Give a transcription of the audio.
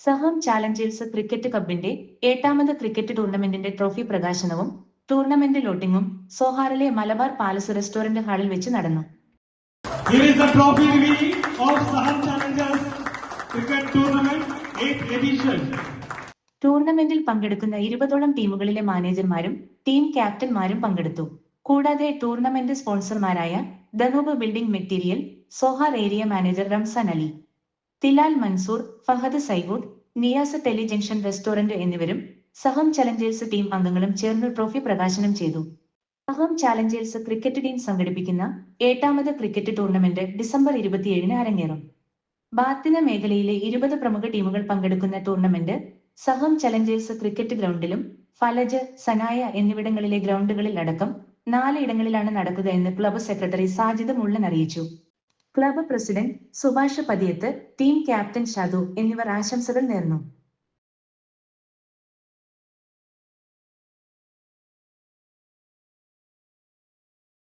Saham challengers cricket കപ്പിന്റെ എട്ടാമത് cricket ടൂർണമെന്റിന്റെ ട്രോഫി പ്രകാശനവും ടൂർണമെന്റ് ലോട്ടിംഗും സോഹാറിലെ മലബാർ പാലസ് റെസ്റ്റോറന്റ് ഹാളിൽ വെച്ച് നടന്നു. Here is the trophy reveal of Saham Challengers Cricket Tournament 8th edition. ടൂർണമെന്റിൽ പങ്കെടുക്കുന്ന ഇരുപതോളം ടീമുകളിലെ മാനേജർമാരും ടീം ക്യാപ്റ്റന്മാരും പങ്കെടുത്തു. കൂടാതെ tournament സ്പോൺസർമാരായ Danube building material Sohar area manager Ramzan Ali. Tilal Mansoor Fahad Saivood Niyas tele junction restaurant എന്നിവരും സഹം ചലഞ്ചേഴ്സ് ടീം അംഗങ്ങളും ചേർന്ന് trophy പ്രകാശനം ചെയ്തു. സഹം ചാലഞ്ചേഴ്സ് ക്രിക്കറ്റ് ടീം സംഘടിപ്പിക്കുന്ന എട്ടാമത് ക്രിക്കറ്റ് ടൂർണമെന്റ് ഡിസംബർ ഇരുപത്തിയേഴിന് അരങ്ങേറും. ബാത്തിന മേഖലയിലെ ഇരുപത് പ്രമുഖ ടീമുകൾ പങ്കെടുക്കുന്ന ടൂർണമെന്റ് സഹം ചലഞ്ചേഴ്സ് ക്രിക്കറ്റ് ഗ്രൗണ്ടിലും ഫലജ് സനായ എന്നിവിടങ്ങളിലെ ഗ്രൗണ്ടുകളിൽ അടക്കം നാല് ഇടങ്ങളിലാണ് നടക്കുക എന്ന് ക്ലബ്ബ് സെക്രട്ടറി സാജിദ് മുള്ളൻ അറിയിച്ചു. Club president Subhash Pathiyath team captain Shadu എന്നിവർ ആശംസകൾ നേർന്നു.